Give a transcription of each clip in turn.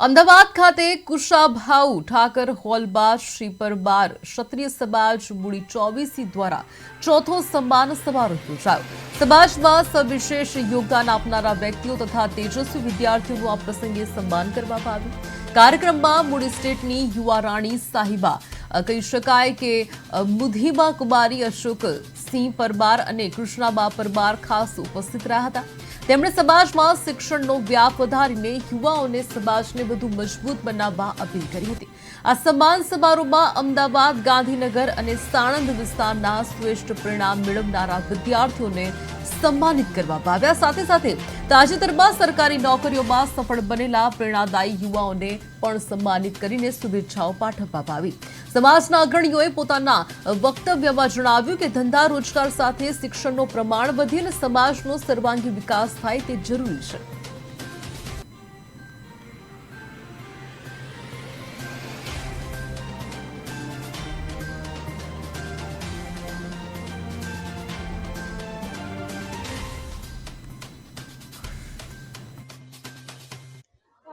અમદાવાદ ખાતે કુશાભાઉ ઠાકર હોલ બાર શ્રી પરબાર ક્ષત્રિય સમાજ મૂડી ચોવીસી દ્વારા ચોથો સન્માન સમારોહ યોજાયો. સમાજમાં સવિશેષ યોગદાન આપનારા વ્યક્તિઓ તથા તેજસ્વી વિદ્યાર્થીઓનું આ પ્રસંગે સન્માન કરવામાં આવ્યું. કાર્યક્રમમાં મૂડી સ્ટેટની યુવા રાણી સાહિબા કહી શકાય કે મુધિબા કુમારી, અશોક સિંહ પરમાર અને કૃષ્ણાબા પરમાર ખાસ ઉપસ્થિત રહ્યા હતા. તેમણે સમાજમાં શિક્ષણનો વ્યાપ વધારીને યુવાઓને સમાજને વધુ મજબૂત બનાવવા અપીલ કરી હતી. આ સન્માન સમારોહમાં અમદાવાદ, ગાંધીનગર અને સાણંદ વિસ્તારના શ્રેષ્ઠ પરિણામ મેળવનારા વિદ્યાર્થીઓને સન્માનિત કરવામાં આવ્યા. સાથે સાથે તાજેતરમાં સરકારી નોકરીઓમાં સફળ બનેલા પ્રેરણાદાયી યુવાઓને પણ સન્માનિત કરીને શુભેચ્છાઓ પાઠવવામાં આવી. સમાજના અગ્રણીઓએ પોતાના વક્તવ્યમાં જણાવ્યું કે ધંધા, રોજગાર સાથે શિક્ષણનું પ્રમાણ વધે અને સમાજનો સર્વાંગી વિકાસ થાય તે જરૂરી છે.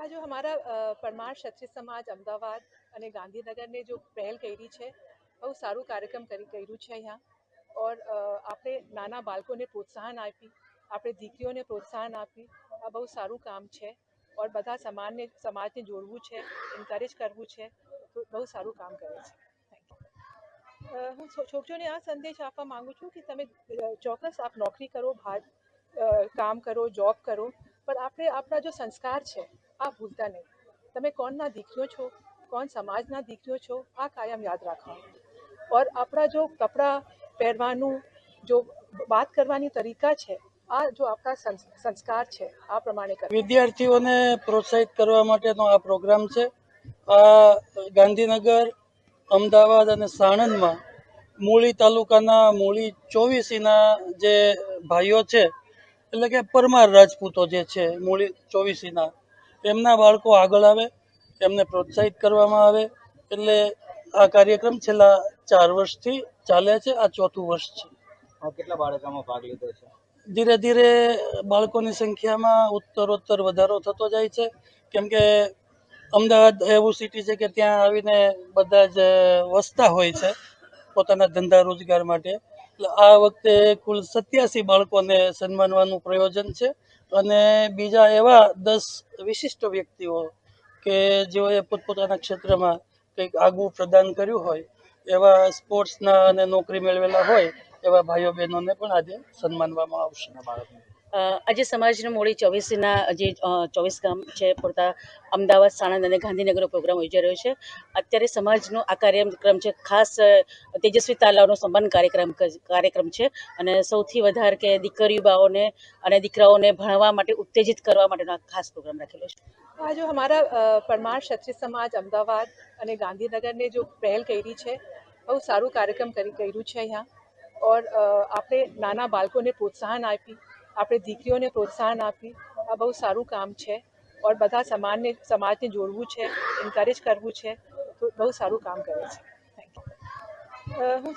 આ જો અમારા પરમાર ક્ષત્રિય સમાજ, અમદાવાદ અને ગાંધીનગરને જો પહેલ કરી છે, બહુ સારું કાર્યક્રમ કરી, કર્યું છે અહીંયા. ઓર આપણે નાના બાળકોને પ્રોત્સાહન આપી, આપણે દીકરીઓને પ્રોત્સાહન આપી, આ બહુ સારું કામ છે. ઓર બધા સમાજને સમાજને જોડવું છે એન્કરેજ કરવું છે, તો બહુ સારું કામ કરે છે. હું છોકરીઓને આ સંદેશ આપવા માગું છું કે તમે ચોક્કસ આપ નોકરી કરો બહાર કામ કરો જોબ કરો, પણ આપણે આપણા જો સંસ્કાર છે આ ભૂલતા નહીં. તમે કોણના દીકરીઓ છો? કોણ સમાજના દીકરીઓ છો? આ કાયમ યાદ રાખવા ઓર આપણા જો કપડાં પહેરવાનું જો વાત કરવાની તરીકા છે, આ જો આપણા સંસ- સંસ્કાર છે, આ પ્રમાણે વિદ્યાર્થીઓને પ્રોત્સાહિત કરવા માટેનો આ પ્રોગ્રામ છે. આ ગાંધીનગર, અમદાવાદ અને સાણંદમાં મૂળી તાલુકાના મૂળી ચોવીસીના જે ભાઈઓ છે, એટલે કે પરમાર રાજપૂતો જે છે, મૂળી ચોવીસીના એમના બાળકો આગળ આવે એમને પ્રોત્સાહિત કરવામાં આવે. એટલે આ કાર્યક્રમ છેલ્લા ચાર વર્ષથી ચાલે છે આ ચોથું વર્ષ છે. કેટલા બાળકોમાં ભાગ લીધો છે? ધીરે ધીરે બાળકોની સંખ્યામાં ઉત્તરોત્તર વધારો થતો જાય છે. કેમ કે અમદાવાદ એવું સિટી છે કે ત્યાં આવીને બધા જ વસતા હોય છે પોતાના ધંધા રોજગાર માટે. એટલે આ વખતે કુલ સત્યાસી બાળકોને સન્માનવાનું પ્રયોજન છે. અને બીજા એવા દસ વિશિષ્ટ વ્યક્તિઓ કે જેઓએ પોતપોતાના ક્ષેત્રમાં કંઈક આગવું પ્રદાન કર્યું હોય, એવા સ્પોર્ટ્સના અને નોકરી મેળવેલા હોય, એવા ભાઈઓ બહેનોને પણ આજે સન્માનવામાં આવશે. બાળકને આજે સમાજનું મોડી ચોવીસના જે ચોવીસ ગામ છે, પૂરતા અમદાવાદ, સાણંદ અને ગાંધીનગરનો પ્રોગ્રામ યોજાઈ રહ્યો છે. અત્યારે સમાજનો આ કાર્યક્રમ છે, ખાસ તેજસ્વી તાલાવનો સન્માન કાર્યક્રમ કાર્યક્રમ છે. અને સૌથી વધારે કે દીકરીઓ બાઓને અને દીકરાઓને ભણવા માટે, ઉત્તેજિત કરવા માટેનો આ ખાસ પ્રોગ્રામ રાખેલો છે. આ જો અમારા પરમાર ક્ષત્રિય સમાજ, અમદાવાદ અને ગાંધીનગરને જો પહેલ કરી છે, બહુ સારું કાર્યક્રમ કરી કર્યું છે અહીંયા. ઓર આપણે નાના બાળકોને પ્રોત્સાહન આપી આપણે દીકરીઓને પ્રોત્સાહન આપી આ બહુ સારું કામ છે ઓર બધા સમાજને સમાજને જોડવું છે એન્કરેજ કરવું છે, તો બહુ સારું કામ કરે છે. હું